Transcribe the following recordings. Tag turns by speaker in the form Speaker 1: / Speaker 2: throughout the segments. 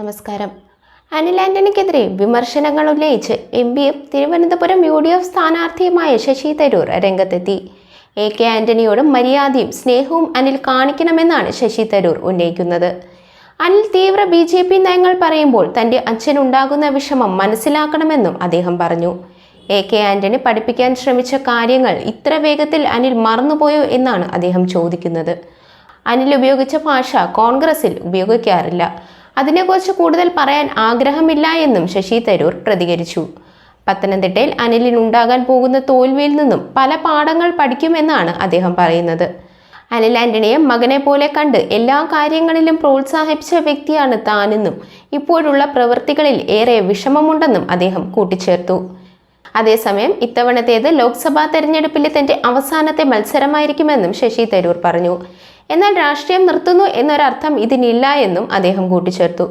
Speaker 1: നമസ്കാരം. അനിൽ ആന്റണിക്കെതിരെ വിമർശനങ്ങൾ ഉന്നയിച്ച് എം പിയും തിരുവനന്തപുരം യു ഡി എഫ് സ്ഥാനാർത്ഥിയുമായ ശശി തരൂർ രംഗത്തെത്തി. എ കെ ആന്റണിയോടും മര്യാദയും സ്നേഹവും അനിൽ കാണിക്കണമെന്നാണ് ശശി തരൂർ ഉന്നയിക്കുന്നത്. അനിൽ തീവ്ര ബി ജെ പി നയങ്ങൾ പറയുമ്പോൾ തന്റെ അച്ഛനുണ്ടാകുന്ന വിഷമം മനസ്സിലാക്കണമെന്നും അദ്ദേഹം പറഞ്ഞു. എ കെ ആന്റണി പഠിപ്പിക്കാൻ ശ്രമിച്ച കാര്യങ്ങൾ ഇത്ര വേഗത്തിൽ അനിൽ മറന്നുപോയോ എന്നാണ് അദ്ദേഹം ചോദിക്കുന്നത്. അനിൽ ഉപയോഗിച്ച ഭാഷ കോൺഗ്രസിൽ ഉപയോഗിക്കാറില്ല. അതിനെക്കുറിച്ച് കൂടുതൽ പറയാൻ ആഗ്രഹമില്ല എന്നും ശശി തരൂർ പ്രതികരിച്ചു. പത്തനംതിട്ടയിൽ അനിലിനുണ്ടാകാൻ പോകുന്ന തോൽവിയിൽ നിന്നും പല പാഠങ്ങൾ പഠിക്കുമെന്നാണ് അദ്ദേഹം പറയുന്നത്. അനിൽ ആന്റണിയെ മകനെ പോലെ കണ്ട് എല്ലാ കാര്യങ്ങളിലും പ്രോത്സാഹിപ്പിച്ച വ്യക്തിയാണ് താനെന്നും ഇപ്പോഴുള്ള പ്രവൃത്തികളിൽ ഏറെ വിഷമമുണ്ടെന്നും അദ്ദേഹം കൂട്ടിച്ചേർത്തു. അതേസമയം ഇത്തവണത്തേത് ലോക്സഭാ തെരഞ്ഞെടുപ്പിലെ തന്റെ അവസാനത്തെ മത്സരമായിരിക്കുമെന്നും ശശി തരൂർ പറഞ്ഞു. എന്നാൽ രാഷ്ട്രീയം നിർത്തുന്നു എന്നൊരർത്ഥം ഇതിനില്ല എന്നും അദ്ദേഹം കൂട്ടിച്ചേർത്തു.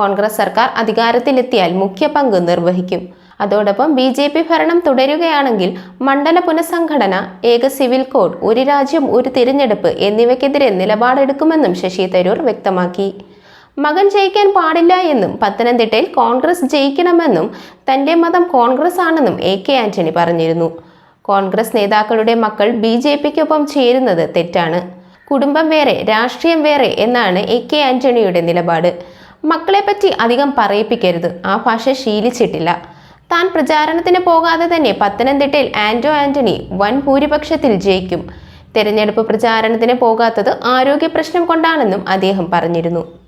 Speaker 1: കോൺഗ്രസ് സർക്കാർ അധികാരത്തിലെത്തിയാൽ മുഖ്യ പങ്ക് നിർവഹിക്കും. അതോടൊപ്പം ബി ജെ പി ഭരണം തുടരുകയാണെങ്കിൽ മണ്ഡല പുനഃസംഘടന ഏക സിവിൽ കോഡ് ഒരു രാജ്യം ഒരു തിരഞ്ഞെടുപ്പ് എന്നിവയ്ക്കെതിരെ നിലപാടെടുക്കുമെന്നും ശശി തരൂർ വ്യക്തമാക്കി. മകൻ ജയിക്കാൻ പാടില്ല എന്നും പത്തനംതിട്ടയിൽ കോൺഗ്രസ് ജയിക്കണമെന്നും തന്റെ മതം കോൺഗ്രസ് ആണെന്നും എ കെ ആന്റണി പറഞ്ഞിരുന്നു. കോൺഗ്രസ് നേതാക്കളുടെ മക്കൾ ബി ജെ പിക്കൊപ്പം ചേരുന്നത് തെറ്റാണ്. കുടുംബം വേറെ രാഷ്ട്രീയം വേറെ എന്നാണ് എ കെ ആന്റണിയുടെ നിലപാട്. മക്കളെപ്പറ്റി അധികം പറയിപ്പിക്കരുത്. ആ ഭാഷ ശീലിച്ചിട്ടില്ല. താൻ പ്രചാരണത്തിന് പോകാതെ തന്നെ പത്തനംതിട്ടയിൽ ആന്റോ ആന്റണി വൻ ഭൂരിപക്ഷത്തിൽ ജയിക്കും. തെരഞ്ഞെടുപ്പ് പ്രചാരണത്തിന് പോകാത്തത് ആരോഗ്യ പ്രശ്നം കൊണ്ടാണെന്നും അദ്ദേഹം പറഞ്ഞിരുന്നു.